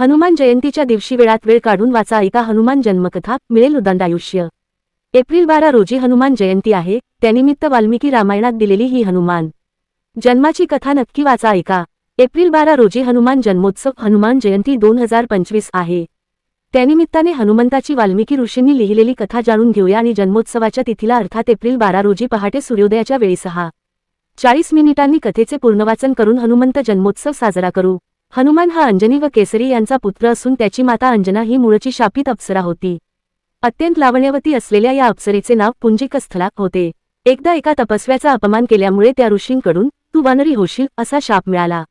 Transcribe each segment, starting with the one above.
हनुमान जयंतीच्या दिवशी वेळात वेळ काढून वाचा ऐका हनुमान जन्मकथा मिळेल उदंड आयुष्य एप्रिल बारा रोजी हनुमान जयंती आहे त्यानिमित्त वाल्मिकी रामायणात दिलेली ही हनुमान. जन्माची कथा नक्की वाचा ऐका. एप्रिल बारा रोजी हनुमान जन्मोत्सव हनुमान जयंती दोन हजार पंचवीस आहे. त्यानिमित्ताने हनुमंताची वाल्मिकी ऋषींनी लिहिलेली कथा जाणून घेऊया आणि जन्मोत्सवाच्या तिथीला अर्थात एप्रिल बारा रोजी पहाटे सूर्योदयाच्या वेळी सहा. चाळीस मिनिटांनी कथेचे पूर्णवाचन करून हनुमंत जन्मोत्सव साजरा करू. हनुमान हा अंजनी व केसरी यांचा पुत्र असून त्याची माता अंजना ही मूळची शापित अप्सरा होती. अत्यंत लावण्यवती असलेल्या या अप्सरेचे नाव पुंजिकस्थला होते. एकदा एका तपस्व्याचा अपमान केल्यामुळे त्या ऋषींकडून तू वानरी होशील असा शाप मिळाला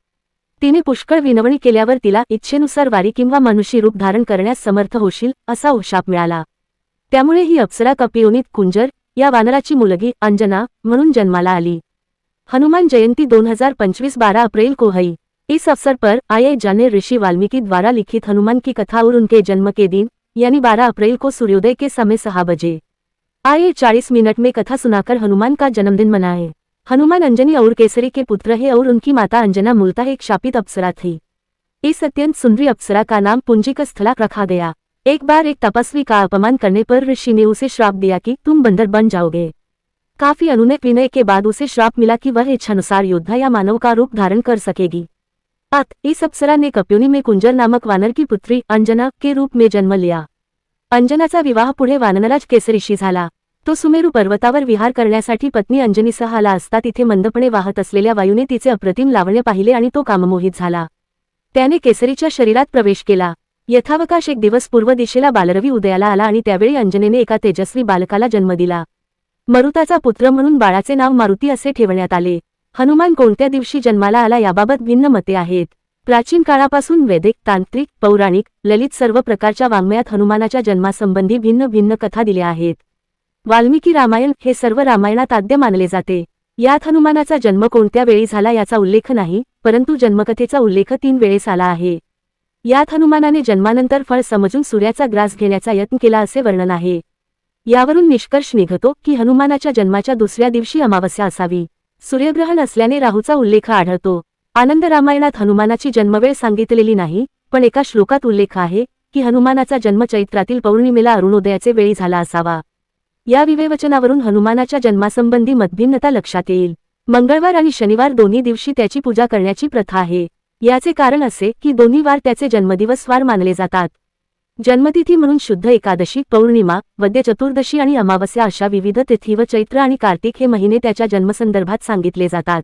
तिने पुष्कळ विनवणी केल्यावर तिला इच्छेनुसार वारी किंवा मनुष्य रूप धारण करण्यास समर्थ होशील असा शाप मिळाला. त्यामुळे ही अप्सरा कपियोनीत कुंजर या वानराची मुलगी अंजना म्हणून जन्माला आली. हनुमान जयंती दोन हजार पंचवीस बारा अप्रैल को इस अवसर पर आए जाने ऋषि वाल्मीकि द्वारा लिखित हनुमान की कथा और उनके जन्म के दिन, यानी 12 अप्रैल को सूर्योदय के समय सहा बजे। आए 40 मिनट में कथा सुनाकर हनुमान का जन्मदिन मनाए। हनुमान अंजनी और केसरी के पुत्र है और उनकी माता अंजना मूलतः एक शापित अप्सरा थी। इस अत्यंत सुंदरी अप्सरा का नाम पुंजिक स्थला रखा गया। एक बार एक तपस्वी का अपमान करने पर ऋषि ने उसे श्राप दिया कि तुम बंदर बन जाओगे। काफ़ी अनुनय विनय के बाद उसे श्राप मिला कि वह इच्छानुसार योद्धा या मानव का रूप धारण कर सकेगी। अत इस अप्सरा ने कप्युनी में कुंजर नामक वानर की पुत्री अंजना के रूप में जन्म लिया। अंजनाचा विवाह पुढे वाननराज केसरीशी झाला. तो सुमेरू पर्वतावर विहार करण्यासाठी पत्नी अंजनीसह आला असता तिथे मंदपणे वाहत असलेल्या वायूने तिचे अप्रतिम लावण्य पाहिले आणि तो काममोहित झाला. त्याने केसरीच्या शरीरात प्रवेश केला. यथावकाश एक दिवस पूर्व दिशेला बालरवी उदयाला आला आणि त्यावेळी अंजनेने एका तेजस्वी बालकाला जन्म दिला. मरुताचा पुत्र म्हणून बाळाचे नाव मारुती असे ठेवण्यात आले. हनुमान कोणत्या दिवशी जन्माला आला याबाबत भिन्न मते आहेत. प्राचीन काळापासून वैदिक तांत्रिक पौराणिक ललित सर्व प्रकारच्या वाङ्मयात हनुमानाच्या जन्मासंबंधी भिन्न भिन्न कथा दिल्या आहेत. वाल्मिकी रामायण हे सर्व रामायणात आद्य मानले जाते. यात हनुमानाचा जन्म कोणत्या वेळी झाला याचा उल्लेख नाही परंतु जन्मकथेचा उल्लेख तीन वेळेस आला आहे. यात हनुमानाने जन्मानंतर फळ समजून सूर्याचा ग्रास घेण्याचा यत्न केला असे वर्णन आहे. यावरून निष्कर्ष निघतो की हनुमानाच्या जन्माच्या दुसऱ्या दिवशी अमावस्या असावी. सूर्यग्रहण असल्याने राहूचा उल्लेख आढळतो. आनंद रामायणात हनुमानाची जन्मवेळ सांगितलेली नाही पण एका श्लोकात उल्लेख आहे की हनुमानाचा जन्म चैत्रातील पौर्णिमेला अरुणोदयाचे वेळी झाला असावा. या विवेवचनावरून हनुमानाच्या जन्मासंबंधी मतभिन्नता लक्षात येईल. मंगळवार आणि शनिवार दोन्ही दिवशी त्याची पूजा करण्याची प्रथा आहे. याचे कारण असे की दोन्ही वार त्याचे जन्मदिवस वार मानले जातात. जन्मतिथी म्हणून शुद्ध एकादशी पौर्णिमा वद्य चतुर्दशी आणि अमावस्या अशा विविध तिथी व चैत्र आणि कार्तिक हे महिने त्याच्या जन्मसंदर्भात सांगितले जातात.